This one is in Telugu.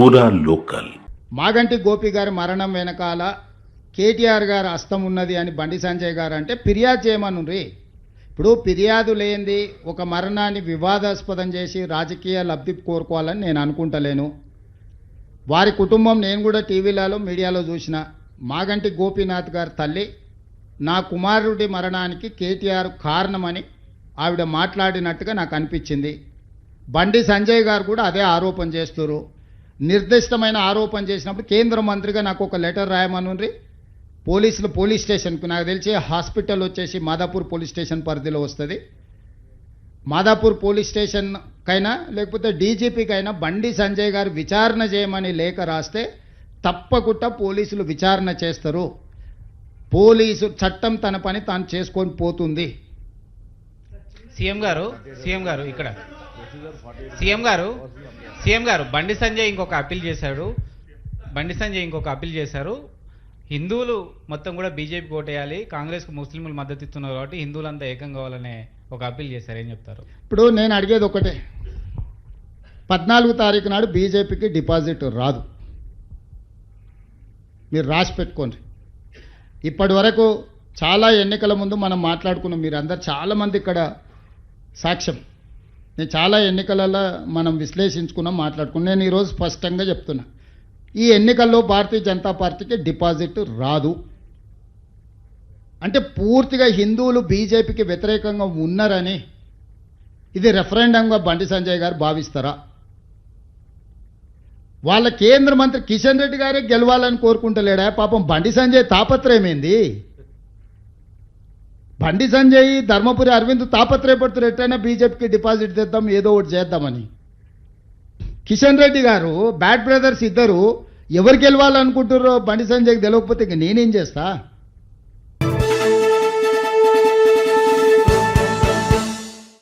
పూరా లోకల్. మాగంటి గోపి గారి మరణం వెనకాల కేటీఆర్ గారు అస్తం ఉన్నది అని బండి సంజయ్ గారు అంటే ఫిర్యాదు చేయమను రే. ఇప్పుడు ఫిర్యాదు లేనిది ఒక మరణాన్ని వివాదాస్పదం చేసి రాజకీయ లబ్ధి కోరుకోవాలని నేను అనుకుంటలేను. వారి కుటుంబం నేను కూడా టీవీలలో మీడియాలో చూసిన మాగంటి గోపీనాథ్ గారి తల్లి నా కుమారుడి మరణానికి కేటీఆర్ కారణమని ఆవిడ మాట్లాడినట్టుగా నాకు అనిపించింది. బండి సంజయ్ గారు కూడా అదే ఆరోపణ చేస్తున్నారు నిర్దిష్టమైన ఆరోపణ చేసినప్పుడు కేంద్ర మంత్రిగా నాకు ఒక లెటర్ రాయమనుండ్రి. పోలీసులు పోలీస్ స్టేషన్కు నాకు తెలిసి హాస్పిటల్ వచ్చేసి మాదాపూర్ పోలీస్ స్టేషన్ పరిధిలో వస్తుంది. మాదాపూర్ పోలీస్ స్టేషన్కైనా లేకపోతే డీజీపీకైనా బండి సంజయ్ గారు విచారణ చేయమని లేఖ రాస్తే తప్పకుండా పోలీసులు విచారణ చేస్తారు. పోలీసు చట్టం తన పని తాను చేసుకొని పోతుంది. సీఎం గారు సీఎం గారు ఇక్కడ. సీఎం గారు సీఎం గారు బండి సంజయ్ ఇంకొక అప్పీల్ చేశాడు. బండి సంజయ్ ఇంకొక అప్పీల్ చేశారు. హిందువులు మొత్తం కూడా బీజేపీ ఓటేయాలి కాంగ్రెస్కు ముస్లింలు మద్దతు ఇస్తున్నారు కాబట్టి హిందువులంతా ఏకం కావాలనే ఒక అప్పీల్ చేశారు. ఏం చెప్తారు? ఇప్పుడు నేను అడిగేది ఒకటే పద్నాలుగు తారీఖు నాడు బీజేపీకి డిపాజిట్ రాదు. మీరు రాసి పెట్టుకోండి. ఇప్పటి వరకు చాలా ఎన్నికల ముందు మనం మాట్లాడుకున్నాం. మీరు అందరు చాలామంది ఇక్కడ సాక్ష్యం. నేను చాలా ఎన్నికలలో మనం విశ్లేషించుకున్నాం మాట్లాడుకున్నాం. నేను ఈరోజు స్పష్టంగా చెప్తున్నా. ఈ ఎన్నికల్లో భారతీయ జనతా పార్టీకి డిపాజిట్ రాదు. అంటే పూర్తిగా హిందువులు బీజేపీకి వ్యతిరేకంగా ఉన్నారని ఇది రెఫరెండంగా బండి సంజయ్ గారు భావిస్తారా? వాళ్ళ కేంద్ర మంత్రి కిషన్ రెడ్డి గారే గెలవాలని కోరుకుంటలేడా? పాపం బండి సంజయ్ తాపత్రయమేంది? బండి సంజయ్ ధర్మపురి అరవింద్ తాపత్రయపడుతున్న ఎట్టయినా బీజేపీకి డిపాజిట్ తెద్దాం ఏదో ఒకటి చేద్దామని. కిషన్ రెడ్డి గారు బ్యాడ్ బ్రదర్స్ ఇద్దరు ఎవరు గెలవాలనుకుంటారో బండి సంజయ్కి తెలియకపోతే ఇంక నేనేం చేస్తా?